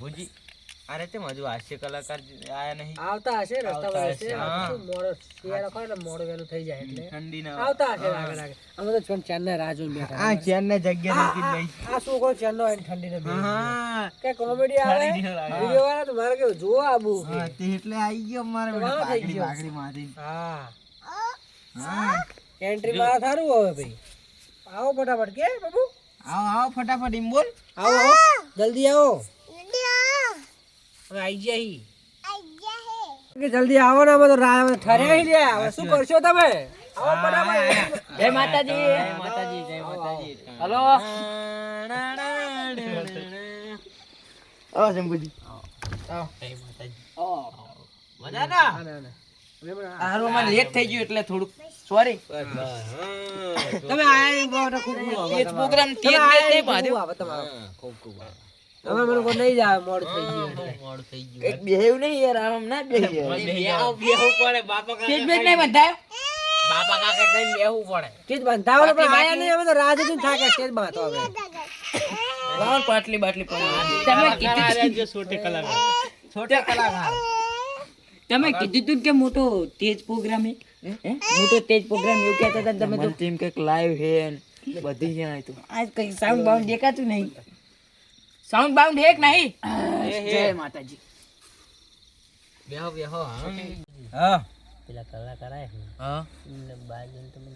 શંભુજી અરે તે મજુ હાસ્ય કલાકાર આયા નહીં. આવતા હશે રસ્તા પર હશે. શું મોડો શિયાળો ખરો ને મોડો વેલું થઈ જાય એટલે. ઠંડીના આવતા હશે લાગે લાગે અમે તો છોન ચાંદના રાજુ બેઠા આ ચેનને જગ્યા નથી આ- આ છોકરો ચાંદનો આવીને ઠંડીને બેસી ગયો. હા. કે કોમેડી આવે? વિડિયો વાળા તો મારે કે જો આબુ હા, તે એટલે આવી ગયો મારે પાકડી. પાઘડી મારી હા. હા. એન્ટ્રી મારા થારું હવે ભાઈ. આવો ફટાફટ કે બાબુ? આવો આવો ફટાફટ ઇમ બોલ. આવો. જલ્દી આવો. હવે જાય કે જલ્દી આવો ને તો ઠરે ઠર્યા હવે શું કરશો તમે? આવો ફટાફટ જય માતાજી. જય માતાજી જય માતાજી. હલો. આવો આવો. જય માતાજી. ના? લેટ થઈ ગયું એટલે થોડુંક. સોરી તમે આ પ્રોગ્રામ તેજ મેચ નહીં બાંધ્યો આવે તમારો હવે મને કોઈ નહીં જાય મોડું થઈ ગયું એટલે. મોડું થઈ ગયું. એક બેહેવ નહીં યાર આમ ના બેહી બેહવું પડે બાપા તેજ મેચ નહીં બંધાયો? બાપા કાકા કઈ બેહવું પડે. સ્ટેજ બાંધાવો ને પણ આયા નહીં અમે તો રાહ જોઈને થાક્યા સ્ટેજ બાંધો હવે. લાવો પાટલી બાટલી પડી તમે કીધું જે છોટે કલાકાર છોટે કલાકાર તમે કીધું તું કે મોટો તેજ પ્રોગ્રામ હે? હે? મોટો તેજ પ્રોગ્રામ એવું કહેતા હતા ને તમે તો. ટીમ કંઈક લાઈવ હે ને બધી છે આ તો. આજ કઈ સાઉન્ડ બાઉન્ડ દેખાતું નહીં. સાઉન્ડ બાઉન્ડ હે કે નહીં. જય માતાજી. બેહો બેહો હા. હા. પેલા કલાકાર આયા હા. જણ તમે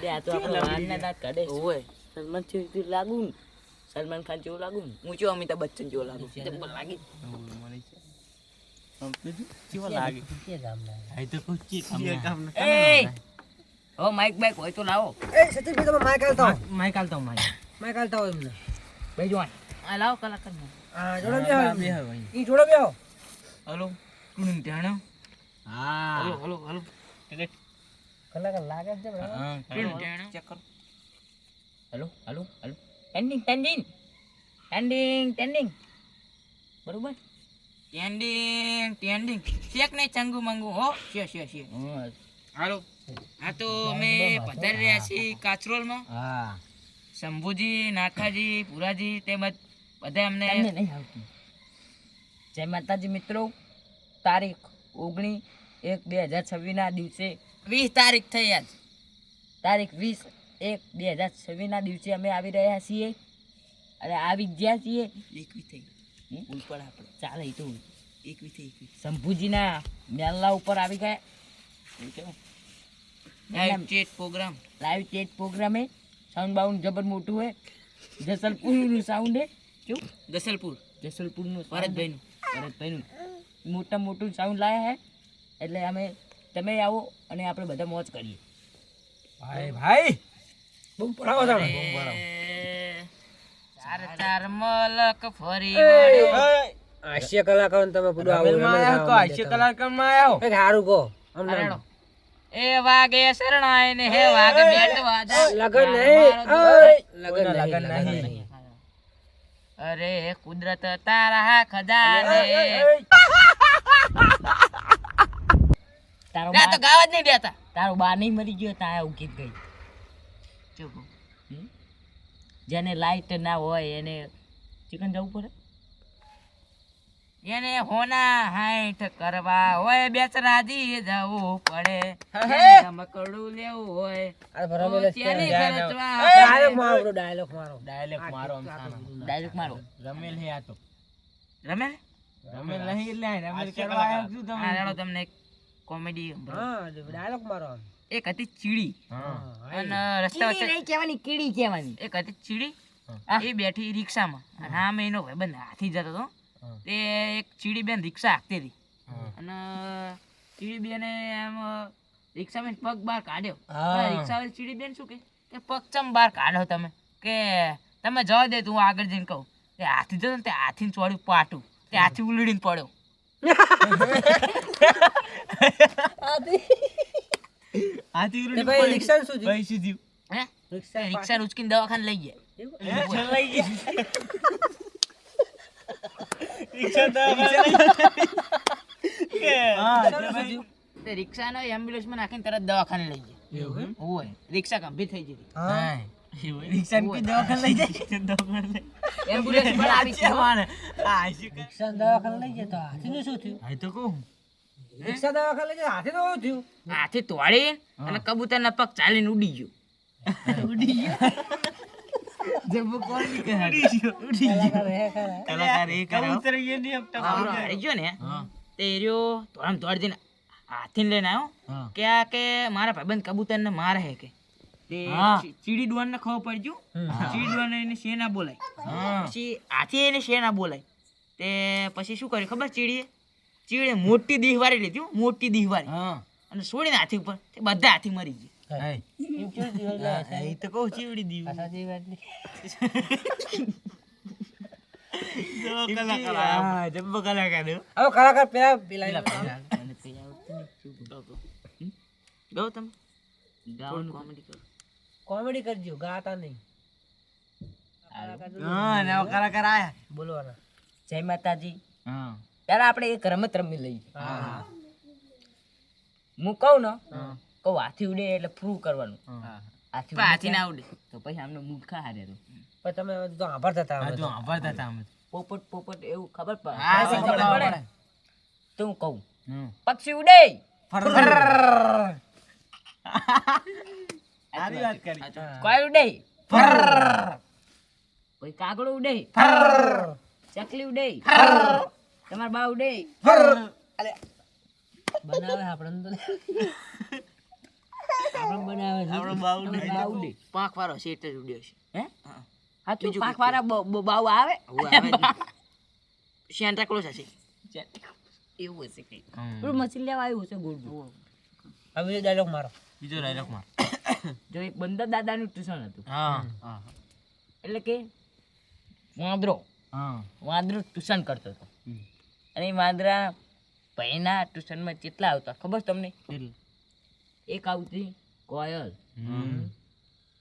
બે આ તો આપણે વારના દાંત કાઢે ઓય સલમાન જેવું લાગુ સલમાન ખાન જેવું લાગુ હું જો અમિતાભ બચ્ચન જેવો લાગુ. લાગી કેવો લાગે? ઓ માઈક બાઈક હોય તો લાવો. એ સતીશભાઈ તમે માઇક આલતા હો. માઈક આલતા માઈક માઇક આલતા હો એમને ભાઈ જો આ લાવો કલાકાર હા જોડો બેહો. બે એમને. ઈ જોડો બેહો. હલો કુણ ધ્યાન હા. Hello hello hello. કલાકાર લાગે છે બરાબર હા કુણ ધ્યાન ચેક કરો. Hello hello hello. Testing testing testing testing બરોબર? ટેન્ડિંગ ટેન્ડિંગ ચેક નહીં ચંગુ મંગુ. હો શ્યો શ્યો શ્યો. હાલો. આ તો અમે પધારી રહ્યા છીએ કાચરોલમાં. હા. શંભુજી નાથાજી પુરાજી તેમજ બધા અમને જય માતાજી મિત્રો તારીખ ઓગણી એક બે હજાર છવ્વીસના દિવસે વીસ તારીખ થઈ આજ. તારીખ વીસ એક બે હજાર છવ્વીસના દિવસે અમે આવી રહ્યા છીએ અને આવી ગયા છીએ. એકવી થઈ. ઉપર આપણે. ચાલે તો. એકવી થઈ એકવી. શંભુજીના મેલા ઉપર આવી ગયા. Live chat program live chat program હે સાઉન્ડ બાઉન્ડ જબર મોટું હે જસલપુરનું સાઉન્ડ હે કેવું જસલપુર. જસલપુરનું ભરતભાઈનું. ભરતભાઈનું. મોટા મોટું સાઉન્ડ લાયા હે. એટલે અમે તમે આવો અને આપણે બધા મોજ કરીએ. ભાઈ ભાઈ. બહુ પડાવો તમે. ચાર ચાર મલક ફરી હાસ્ય કલાકાર તમે બધું આવું હાસ્ય કલાકારમાં આવ્યો સારું હારું કહો અમને. એ વાગે શરણાય ને હે વાગે બેટ વાજા લગન નહીં. ઓય, લગન લગન નહીં. અરે કુદરત તારા ખજાને. તારો તો ગાવા જ નહીં દેતા તારો બા નહીં મરી ગયો તા એવું ગીત ગઈ. ચૂપ. જેને લાઈટ ના હોય એને ચિકન જવું પડે? એને હોના હાઈઠ કરવા હોય બેચરાજી જવું પડે. રમકડું લેવું હોય. ડાયલોગ મારો ડાયલોગ મારો. ડાયલેક્ટ મારો આમ મારો. રમેલ હે આ તો. રમેલ? રમેલ નહીં એટલે આ રમેલ કરવા આવ્યો છું તમે. આ તમને કોમેડી હા ડાયલોગ મારો એક હતી ચીડી. હા. અને રસ્તા વચ્ચે કહેવાની કીડી કહેવાની. એક હતી ચીડી. એ બેઠી રિક્ષામાં. અને આમે એનો ભાઈબંધ હાથી જતો હતો. તે એક ચીડી બેન રિક્ષા હાંકતી હતી. અને ચીડી બેને એમ બેન પગ બહાર કાઢ્યો. રિક્ષા રિક્ષાવાળી ચીડી બેન શું કે પગ ચમ બહાર કાઢો તમે કે તમે જવા દે તું આગળ જઈને કહું. તે હાથી જતો ને તે હાથીને ચોડ્યું પાટું. તે હાથી ઉલડીને પડ્યો. હાથી ભાઈ શું? શું થયું? હે? રિક્ષા રિક્ષા ઉચકીને દવાખાને લઈ ગયા. લઈ ગયા? રિક્ષા તો એમ્બ્યુલન્સ તે તે એમ્બ્યુલન્સમાં નાખીને તરત દવાખાને લઈ જાય? હોય. રિક્ષા ગંભીર થઈ જતી હા. એમ્બ્યુલન્સ પણ આવી છે રિક્ષા દવાખાને લઈ હાથીનું શું થયું? રિક્ષા દવાખાને લઈ હાથીનું શું થયું? હાથી તોડી અને કબૂતરના પગ ચાલીને ઉડી ગયો? કલાકાર એ. આપણો હારી ગયો ને તે રહ્યો ધોળામ દોડી દઈને હાથીને લઈને આવ્યો. કે આ કે મારા ભાઈબંધ કબૂતરને મારે હે કે? તે હા. ચી- ચીડી ખબર પડી ગયું? ચીડી ડોન એને શેના બોલાય? હા. પછી હાથી એને શેના બોલાય? તે પછી શું કર્યું ખબર ચીડીએ? ચીડીએ મોટી દીહવારી લીધી મોટી દીહવારી. હા. અને છોડીને હાથી ઉપર તે બધા હાથી મરી ગયા. એ તો કહું ચીવડી. સાચી વાત નહીં કલાકાર પેલા પેલા? ગાઓ તમે. કરો. કોમેડી કરજો ગાતા નહીં. હા, નવા કલાકાર આયા. બોલવાના. જય માતાજી. હા. ત્યારે આપણે એક રમત રમી લઈએ. હા. હું કહું ને હા. કહું હાથી ઉડે એટલે પ્રૂવ કરવાનું. હા. હાથી હાથી ના ઉડે. તો પછી આમને મૂર્ખા હારે તો પણ તમે તો સાંભળતા હતા તો. સાંભળતા હતા અમે. પોપટ પોપટ એવું ખબર પડે? તો હું કહું પક્ષી ઉડે! સારી વાત કરી. કોઈ ઉડે! કોઈ કાગડો ઉડે! ચકલી ઉડે! તમારા બા ઉડે! બનાવે આપણે તો આપણે બનાવે છે. આપણો બાઉ ને. બા ઉડે પાંખ વાળો સેટ જ ઉડ્યો છે. હે? હાચું પાંખ વાળા બાવ આવે? સેન્ટા ક્લોઝ હશે એવું હશે કઈ પણ મશીન લેવા આવ્યું હશે ગોળ ગોળ. હવે ડાયલોગ મારો. બીજો ડાયલોગ મારો. જો એક બંદર દાદાનું ટ્યુશન હતું. હા. હા. એટલે કે વાંદરો. હા. વાંદરો ટ્યુશન કરતો હતો. અને એ વાંદરા ભાઈના ટ્યુશનમાં કેટલા આવતા ખબર તમને? એક આવતી કોયલ હમ.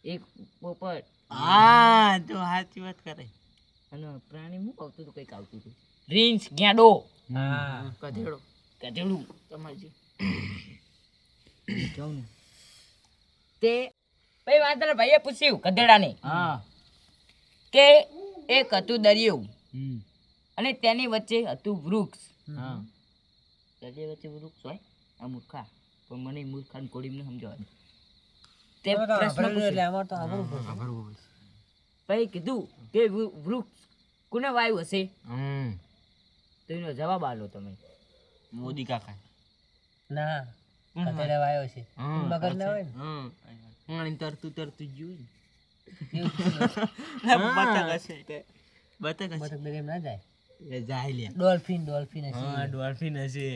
એક પોપટ. હા જો સાચી વાત કરે. અને પ્રાણી હું આવતું હતું કંઈક આવતું હતું રીંછ ગેડો. હા ગધેડો. ગધેડું. તમારે જે. જાઉં ને. તે ભાઈ વાંદર ભાઈએ પૂછ્યું કધેડાને હા. કે એક હતું દરિયું. હમ. અને તેની વચ્ચે હતું વૃક્ષ. હા. દરિયા વચ્ચે વૃક્ષ હોય? આ મૂર્ખા. પણ મને મૂર્ખાને મૂર્ખા ને કોડીને સમજાવવા દે. તે પ્રશ્ન એટલે. અમારે તો પડશે. ભાઈ કીધું કે વૃક્ષ કોને વાયુ હશે? તો એનો જવાબ આલો તમે. મોદી કાકા ના કતરે વાયો છે. મગર ના હોય ને. હા તરતું તરતું એવું બતક હશે બતક હશે. બતક ના જાય. એ જાય લે. ડોલ્ફિન ડોલ્ફિન હશે. હા ડોલ્ફિન હશે.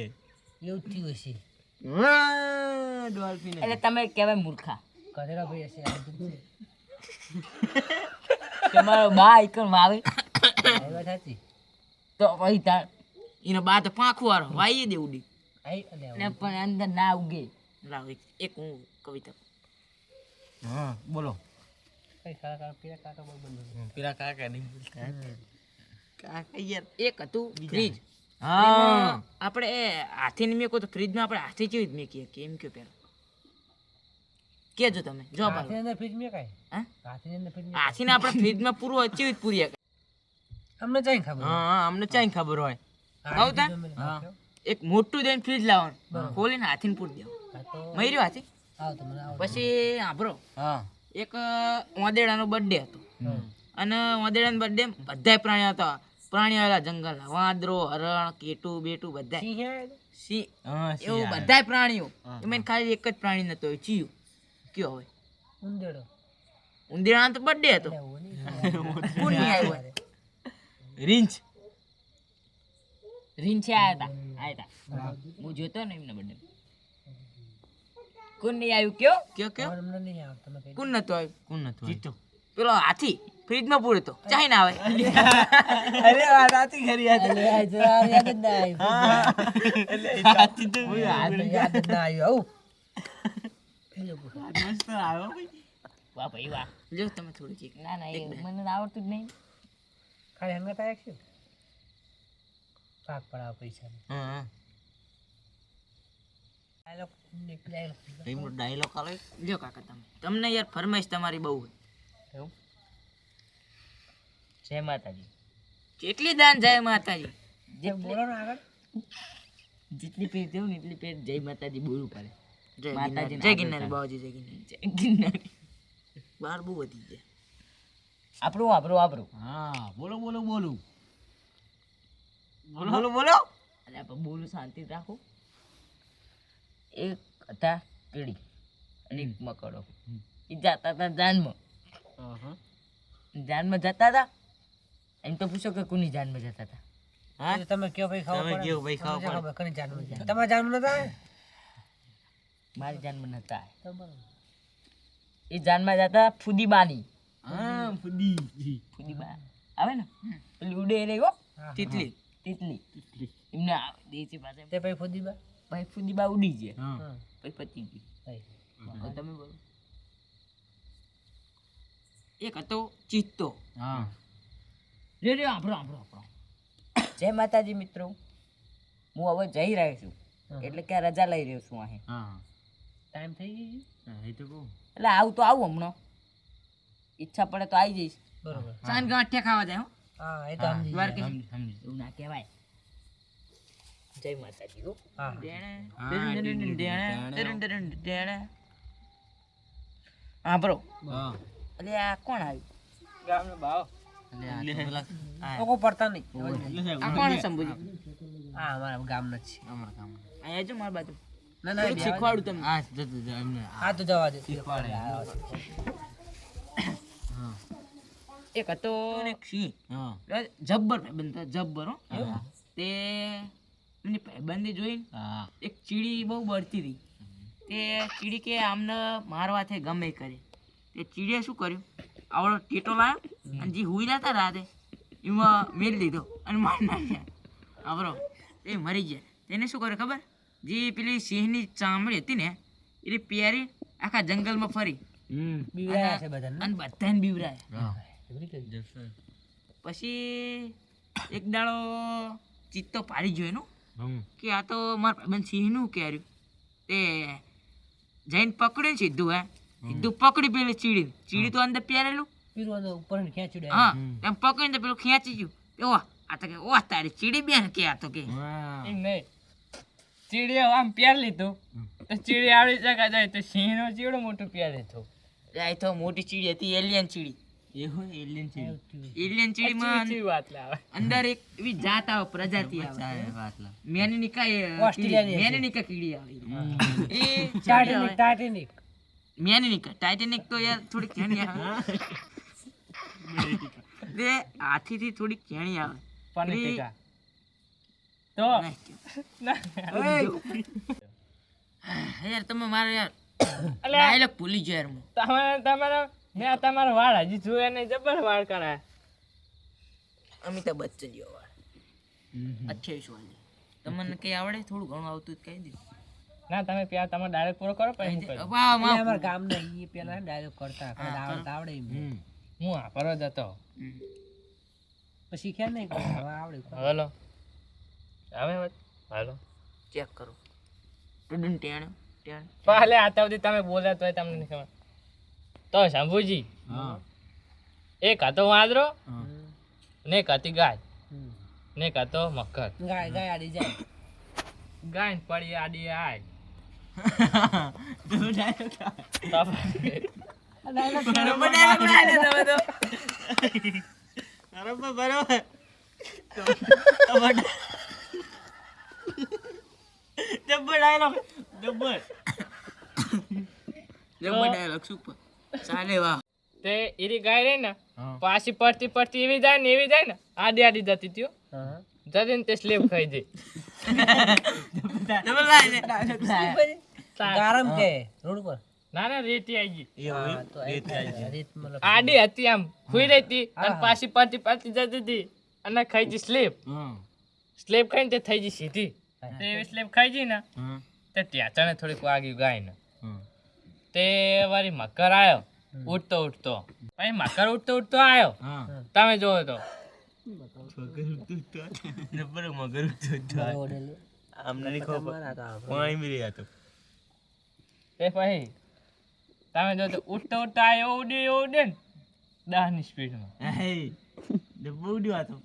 એવું થયું હશે. ડોલ્ફિન એટલે તમે કહેવાય મૂર્ખા. કતેડા ભાઈ હશે આ બધું છે. તમારો બા એકણ વાવે. સાચી તો પછી તાર એનો બા તો પાંખું વાળો વાઈએ દે ઉડી. ને પણ અંદર ના ઉગે. લાવ એક- એક હું કવિતા. હા બોલો. કઈ કાકા પેલા કાકા બહુ બંધ પેલા કાકા નહીં? બોલતા કાકા યાર એક હતું ફ્રીજ હા. આપણે એ મેં મેકો તો ફ્રીજમાં આપણે હાથી જેવી જ મેકીએ કેમ એમ કયો પેલા કેજો તમે જો આલો હાથીની અંદર ફ્રીજ મેં કાંઈ હા હાથીની અંદર ફ્રીજ મેં આપણે પૂરું ચેવી જ પૂરી શકે અમને ચાઈ ખબર હા હા, અમને ચાઈ ખબર હોય. કહું તા? હા. એક મોટું દઈને ફ્રીજ લાવવાનું. ખોલીને હાથીને પૂરી દેવાનું. મર્યો હાથી? આવ પછી આભરો હા. એક વાંદેડાનો બર્થડે હતો. અને વાંદેડાનો બર્થડે બધાય પ્રાણીઓ હતા. પ્રાણીઓ હતા જંગલના વાંદરો હરણ કેટું બેટું બધા સિંહ હે? સિંહ હા એવું બધાય પ્રાણીઓ. એમાં ખાલી એક જ પ્રાણી નતો ચિયું. કયો હવે. ઉંદેડો. ઉંદીડાનો તો બર્થડે હતો. નહીં. આવ્યો? રીંછ. રીંછે આયા હતા આયા હતા હું. જોતો ને એમના બર્થડે કોણ નહીં આવ્યું કયો? કયો કયો? કુન કોણ નતું આવ્યું કોણ નથી જીતો. પેલો હાથી ફ્રીજમાં પૂરતો ચાઈ ના આવે. અરે. વાત હાથી ઘરી તો. યાદ જ ના આવ્યું. હાથી તો યાદ યાદ જ ના આવ્યું, આવું. મસ્ત આવ્યો વાહ ભાઈ વાહ. જો તમે થોડું ચીક. ના ના એ મને આવડતું જ નહીં. ખાલી હંગાત આયા છે? પાક પડાવ પૈસા. હા ડાયલોગ આવ્યો. ડાયલોગ આવે લ્યો કાકા તમે. તમને યાર ફરમાઈશ તમારી બહુ હોય. જય માતાજી. કેટલી દાન જય માતાજી? જે બોલો ને આગળ. જેટલી પેર જવું ને એટલી પેર જય માતાજી બોલવું પડે. જય માતાજીને જય ગિરનારી બાવાજી જય ગિરનારી. જય ગિરનારી. બાર બહુ વધી ગયા. આપણું આપણું આપણું હા બોલો બોલો બોલો. બોલો. બોલો બોલો. અને આપણે બોલું શાંતિ રાખો. એક હતા કીડી અને એક મકડો. એ જતા હતા જાનમાં. જાનમાં જતા હતા એમ તો પૂછો કે કોની જાનમાં જતા હતા હા? તો તમે કયો ભાઈ ખાવ તમે કયો ભાઈ ખાવા જાનનું છે તમારે જાનનું નતા? મારી જાનમાં નતા. એ જાનમાં જતા ફુદીબાની. હા ફુદી. ફુદીબા. આવે ને? પેલી ઉડે રે ગો તિતલી. તિતલી. એમને દેતી પાસે તે ભાઈ ફુદીબા? ભાઈ ફુદીબા ઉડી હા. પછી પતી ગઈ. ભાઈ. તમે બોલો. એક હતો ચિત્તો. હા. રે રે આપણો આપણો આપણો જય માતાજી મિત્રો. હું હવે જઈ રહ્યો છું. એટલે કે રજા લઈ રહ્યો છું અહીં. હા. ટાઈમ થઈ ગઈ છે? એ તો કહું. એટલે આવું તો આવું હમણાં. ઈચ્છા પડે તો આવી જઈશ. બરોબર. સાંજ ગાંઠિયા ખાવા જાય હું. હા એ તો સમજી વાર ગયા. સમજી એવું ના કહેવાય. જય માતાજી હો. હા. હા બ્રો. હા. અલે આ કોણ આવ્યું ગામનો બાવ પડતા નહીં. આ કોણ સંભુજી હા અમારા ગામનો જ છે. અમારા ગામ અહીંયા જો મારા બાજુ. ના ના શીખવાડું તમને. હા જતો એમને હા. તો જવા દે. શીખવાડે. એક હતો ને હા. જબ્બર હો. તે એની ભાઈબંધી જોઈને એક ચીડી બહુ બળતી હતી. તે ચીડી કે આમને મારવાથી ગમે કરે. તે ચીડીએ શું કર્યું? આવડો ટેટો લાવ્યો અને જે હુઈ હતા રાતે એમાં મેળ લીધો અને મારી નાખ્યા. આવરો એ મરી ગયા. તેને શું કર્યું ખબર? જે પેલી સિંહની ચામડી હતી ને એ પહેરી આખા જંગલમાં ફરી. હમ. છે બધાને અને બધાને બીવરાયા. હા. એવી રીતે જ. પછી એક દાડો ચિત્તો પાડી ગયો એનો કે આ તો મારા ભાઈબંધ સિંહનું કેર્યું. તે જઈને પકડ્યું સીધું હે. સીધું પકડી પેલી ચીડી ચીડી તો અંદર પહેરેલું. ઉપર ખેંચી હા એમ પકડીને પેલું ખેંચી ગયું. ઓહ આ તો કે ઓ તારી ચીડી બેન કે આ તો કે. નહીં. ચીડીએ આમ પ્યાર લીધું. તો ચીડી આવડી જગા જાય તો સિંહનો ચીડો મોટું પ્યાર લીધું જાય તો મોટી ચીડી હતી એલિયન ચીડી. એવું એલિયન ચીડી. એલિયન ચીડીમાં અંદર એક એવી જાત આવે પ્રજાતિ આવે. એ ઓસ્ટ્રેલિયાની કીડી, હશે. મેનિનિકા કીડી આવે. એ ચીડી ટાઇટેનિક આવે. ટાઇટેનિક મેનિનિકા ટાઇટેનિક તો યાર થોડી કેણી આવે. હાથીથી થોડી કેણી આવે. પાણી તો યાર તમે મારે યાર અલે ભૂલી ગયો હું તમારે તમારા મેં તમારા વાળ હજી જોયા નહીં જબર વાળ કરાય. અમિતાભ બચ્ચન જેવો વાળ. અઠ્યાવીસ વાળી તમને કઈ આવડે? થોડું ઘણું આવતું જ કહી દે. ના તમે પેલા તમારે ડાયરેક્ટ પૂરો કરો પછી. વાહ વાહ. અમારા ઈ પેલા ડાયરેક્ટ કરતા આવડે આવડે હું આ કરો જ હતો પછી શીખ્યા નહીં આવડે હલો. હવે? વાત હાલો. ચેક કરો. ટુડુન ટેણ ટેણ પાલે આતા સુધી તમે બોલ્યા તોય તમને નહીં ખબર. તો શંભુજી હા. એક હતો વાંદરો ને એક હતી ગાય. ને એક હતો મકર ગાય ગાય આડી જાય. ગાય ને પડી આડી આય. બરોબર બરોબર. જબ્બર ડાયલોગ જબ્બર જબર ડાયલોગ સુપર ચાલે વાહ. તે એરી ગાય રહી ને પાછી પડતી પડતી એવી જાય ને એવી જાય ને આડી આડી જતી ત્યો જતી ને તે સ્લેબ ખાઈ જાય. જબર ડાયલોગ કે રોડ પર ના ના રેતી આવી ગઈ. આડી હતી આમ ખુઈ રહી હતી અને પાછી પડતી પડતી જતી હતી અને ખાઈ ગઈ સ્લેબ હા. સ્લીપ ખાઈને તે થઈ ગઈ સીધી. તે સ્લીપ ખાઈ જઈ ને તે ત્યાં ચણે થોડીક વાગ્યું ગાય ને. તે વારી મકર આવ્યો ઉઠતો ઉઠતો. પછી મકર ઉઠતો ઉઠતો આવ્યો હા. તમે જોવો તો. મગર ઉઠતું ઉઠતું તો નહીં ખબર તો. પાણી પછી તમે જો તો ઉઠતો ઉઠતા આવ્યો ઉડે ઉડે ને. દસની સ્પીડમાં ઉડ્યો આ તો.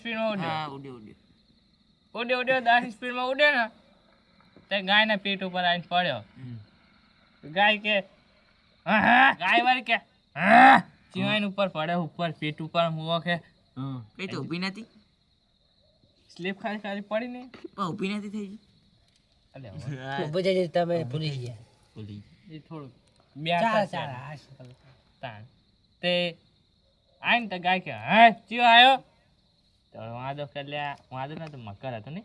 સ્પીડમાં ઉડ્યો. ઉડ્યો ઉડ્યો. ઉડ્યો ઉડ્યો દસ સ્પીડમાં ઉડે ને તે ગાયના પેટ ઉપર આવીને પડ્યો. ગાય કે "હા, હા." ગાય વાળી કે "હા." ઉપર પડે ઉપર પીઠ ઉપર મુવો કે કઈ તો ઊભી નથી? સ્લીપ ખાલી ખાલી પડી ને પણ ઊભી નથી થઈ ગઈ? અલે ઊભો જઈ તમે ભૂલી ગયા. ભૂલી એ થોડું બે હાશ. તે આઈને તો ગાય કે હા ચિયો આવ્યો તો વાંધો કે વાંધો વાંધો તો મકર હતો ને?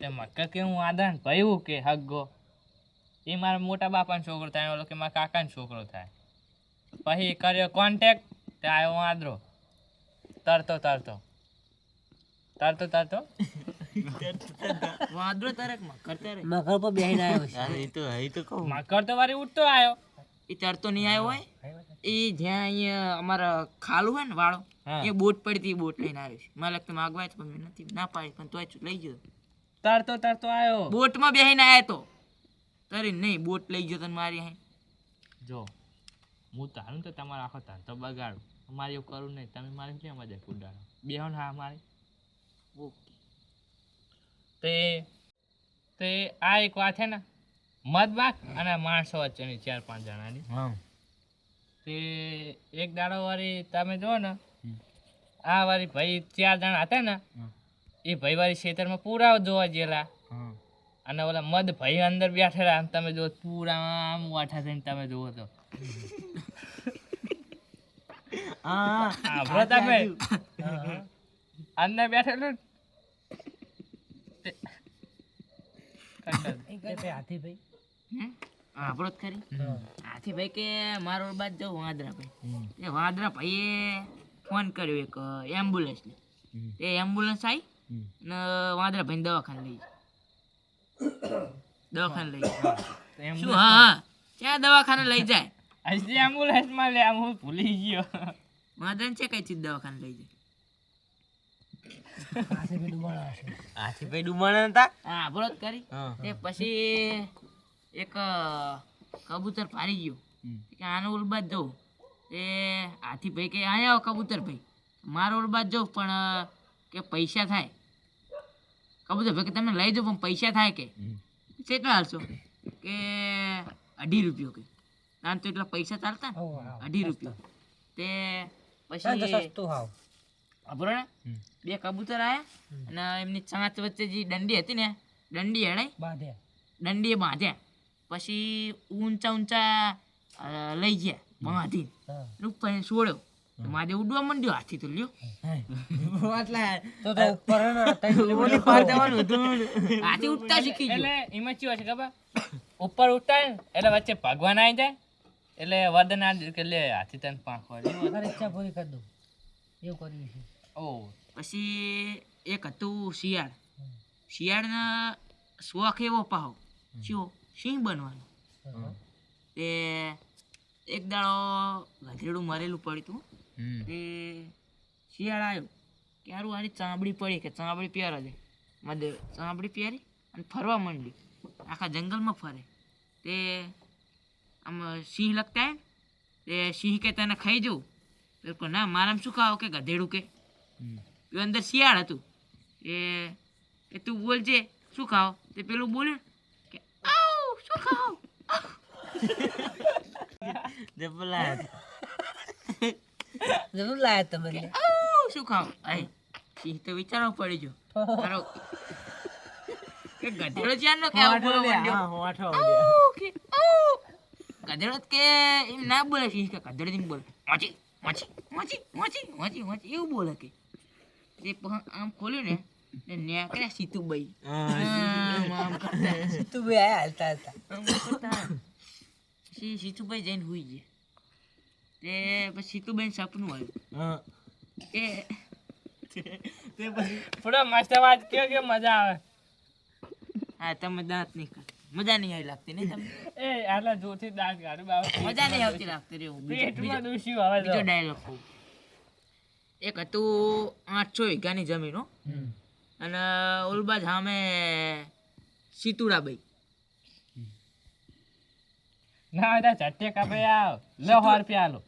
તે મકર કે હું વાંધો ને ભયું કે હગ્ગો એ મારા મોટા બાપાનો છોકરો થાય ઓલો કે મારા કાકાનો છોકરો થાય. પછી કર્યો કોન્ટેક તે આવ્યો વાંદરો. તરતો તરતો. તરતો તરતો? વાંદરો તરક મકર તારે મકર પર બેહીને આવ્યો છે. એ તો એ તો કહું. મકર તો વારી ઉઠતો આવ્યો. એ તરતો નહીં આવ્યો હોય. એ જ્યાં અહીંયા અમારા ખાલું હોય ને વાળો એ બોટ પડી હતી બોટ લઈને આવ્યો છે. મારે લાગતું માગવાય પણ મેં નથી ના પાડી પણ તોય લઈ ગયો. તરતો તરતો આવ્યો. બોટમાં બેહીને આવ્યો તો. તરી નહીં બોટ લઈ ગયો તને મારી અહીં. જો હું તારું તો તમારા આખો તાર તો બગાડું. મારી એવું કરવું નહીં. તમે મારે ક્યાં મજા ઉડાડો બેહો ને હા મારે તે તે આ એક વાત છે ને મધમાખ અને માણસો વચ્ચેની ચાર પાંચ જણાની. તે એક દાડો વાળી તમે જુઓ ને આ વાળી ભાઈ ચાર જણા હતા ને એ ભાઈ વાળી ખેતરમાં પૂરા જોવા ગયેલા. અને ઓલા મધ ભાઈ અંદર બેઠેલા. આમ તમે જો પૂરા આમ વાઠા થઈને તમે જુઓ તો. હા તમે. અંદર બેઠેલું હાથી કંટાળ. આપણો જ ખરી હાથી ભાઈ કે મારો બાદ જો વાંદરા ભાઈ. એ વાંદરા ભાઈએ ફોન કર્યો એક એમ્બ્યુલન્સ ને એ એમ્બ્યુલન્સ આવી ને વાદરા ભાઈ દવાખાને લઈ જાય દવાખાને લઈ શું હા હા. ક્યાં દવાખાને લઈ જાય? હજી એમ્બ્યુલન્સમાં લે આમ હું ભૂલી ગયો. વાંદરાને છે કઈ ચીજ દવાખાને લઈ જાય? હાથીભાઈ હાથી ભાઈ ડુબાણા હતા હા જ કરી. તે પછી એક કબૂતર પારી ગયું. કે આનો ઉલબાદ જવું એ હાથી ભાઈ કે અહીંયા આવો કબૂતર ભાઈ. મારો ઉલબાદ જવું પણ કે પૈસા થાય. કબૂતર ભાઈ કે તમે લઈ જાઓ પણ પૈસા થાય કે. કેટલા હાલશો? કે અઢી રૂપિયો કે. આમ તો એટલા પૈસા ચાલતા ને? અઢી રૂપિયો. તે પછી ખબર ને? બે કબૂતર આવ્યા અને એમની ચાંચ વચ્ચે જે દંડી હતી ને દંડી બાંધે દંડીએ બાંધ્યા. પછી ઊંચા ઊંચા લઈ ગયા બાંધી રૂપાઈ છોડ્યો. મારે ઉડવા માંડ્યો હાથી તો લ્યો. હાથી ઉડતા શીખી એટલે એમાં શું છે ખબર? ઉપર ઉઠતા એટલે વચ્ચે ભગવાન આવી જાય. એટલે વરદાન આ કે લે હાથી તને પાંખ વાળી. ઈચ્છા પૂરી કરી દઉં. એવું કર્યું છે. ઓ. પછી એક હતું શિયાળ. શિયાળના શોખ એવો પાહો. શું સિંહ બનવાનું. તે એક દાડો ગધેડું મરેલું પડ્યું હતું. તે શિયાળ આવ્યો. ક્યારું આની ચામડી પડી કે ચામડી પહેરા દે. મદે ચામડી પહેરી અને ફરવા માંડી આખા જંગલમાં ફરે. તે આમ સિંહ લગતા તે સિંહ કે તને ખાઈ જવું. બિલકુલ ના મારામાં શું ખાવ કે ગધેડું કે. અંદર શિયાળ હતું. એ કે તું બોલજે શું ખાવ? તે પેલું બોલ્યું કે આવ શું ખાવ જરૂર લાયા તમે લે. આવ શું ખાવ? આય સિંહ તો વિચારવા પડી ગયો. તારો કે ગધેડો ચારનો કે આવું માંડ્યો? હા હોઠો આવ કે આવ. ગધેડો જ કે એમ ના બોલે સિંહ કે ગધેડો જ એમ બોલે. વાંચી વાંચી વાંચી વાંચી વાંચી વાંચી એવું બોલે કે. તે પ- આમ ખોલ્યું ને ને ન્યા સીતુબાઈ. આમ આમ કરતા. તું બી આયા હાલતા હાલતા. પછી સીતુભાઈ જઈને હુઈ ગયા તે પછી સીતુબાઈ સપનું આવ્યું. હા. કે તે પછી થોડો મસ્ત વાત કયો કે મજા આવે. હા તમે દાંત નહીં કાઢ. મજા નહીં આવી લાગતી નહીં તમને? એ આટલા જોરથી દાંત કાઢું બાબા મજા નહીં આવતી લાગતી રે પેટમાં દુશ્યું આવે બીજો ડાયલોગ કહું. એક હતું આઠસો વીઘાની જમીન હો. અને ઓલબાજ સામે સીતુડાબાઈ ના બધા ચટ્ટે કાપે આવ. લે સો રૂપિયા આલો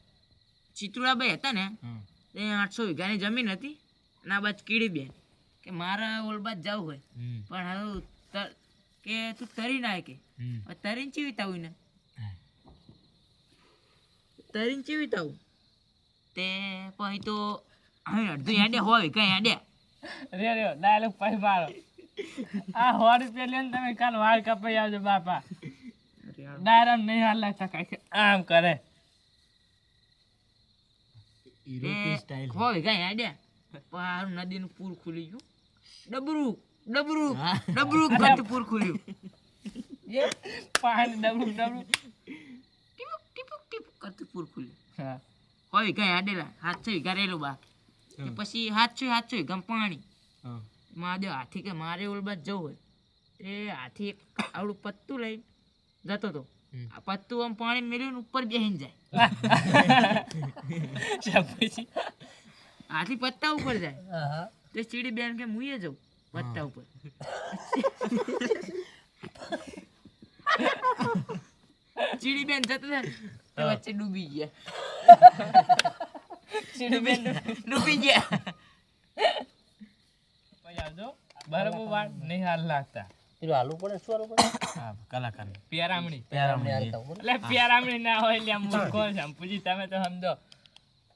ચિત્રુડાભાઈ હતા ને. તે આઠસો વીઘાની જમીન હતી અને આ બાજ કીડી બેન. કે મારા ઓલ બાજુ જવું હોય. પણ હવે કે તું તરી ના કે. તરીને ચીવી તાવું ને તરીને ચીવી તાવું? તે પછી તો હવે અડધું યાડે હોય કઈ યાડે રે રે ડાયલોગ પછી મારો. આ સો રૂપિયા લઈને તમે કાલ વાળ કપાઈ આવજો બાપા. ડાયરામ નહીં હાલ લાગતા કાંઈ આમ કરે. હોય કઈ યાડે પારું નદીનું પૂર ખુલી ગયું. ડબરું ડબરું ડબરું ઘટ પૂર ખુલ્યું. પાણી ડબરું ડબરું. ટીપુક ટીપુક ટીપુક કરતું પૂર ખુલ્યું. હા. હોય કઈ આડેલા હાથસો વીઘા બા બાકી હાથ પછી હાથસો હાથસો ગમ પાણી. મહાદેવ હાથી કે મારે ઓલબાદ જવું હોય. એ હાથી એક આવડું પત્તું લઈ જતો હતો. આ પત્તું આમ પાણી મેળવ્યું ને ઉપર બેહીને જાય. આથી પત્તા ઉપર જાય. તે ચીડી બેન કે મુઈએ જવું પત્તા ઉપર. ચીડી બેન જતા થાય તે વચ્ચે ડૂબી ગયા. ચીડી બેન ડૂબી ગયા. બરાબર વાળ નહીં હાલ લાગતા. પેલું હાલવું પડે શું હાલવું પડે? કલાકાર પ્યારામણી. હાલતા એટલે પ્યારામણી ના હોય એટલે મૂર્ખો સંપુજી તમે તો સમજો.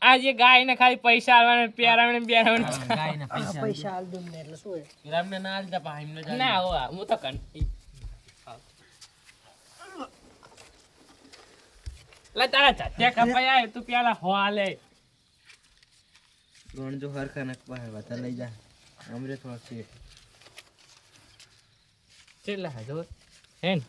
આ જે ગાય ને ખાલી પૈસા આલવાના પ્યારામણી પ્યારામણી. ગાયના પૈસા પૈસા હાલ દઉં ને એટલે શું હોય? ના આલતા પા એમને ના હોવા હું તો કંટી લે તારા ચત્યા કપાઈ તું પેલા હો ગણ જો હરખા નક વધારે લઈ જા. અમરે થોડા છે. કેટલા હજો હેન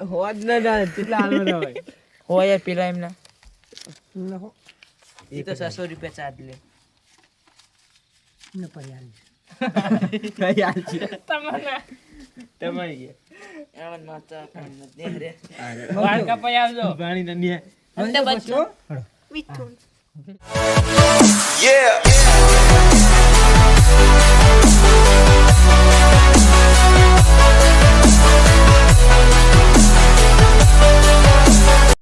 હોજ ના ના કેટલા હાલવાના હોય હોય પેલા એમના એ તો છસો રૂપિયા ચાર્જ લે ને છે તમારી એમાં માતા ને રે વાળ કપાઈ આવજો પાણી ના હપ્તે બચો વિથ Yeah. yeah.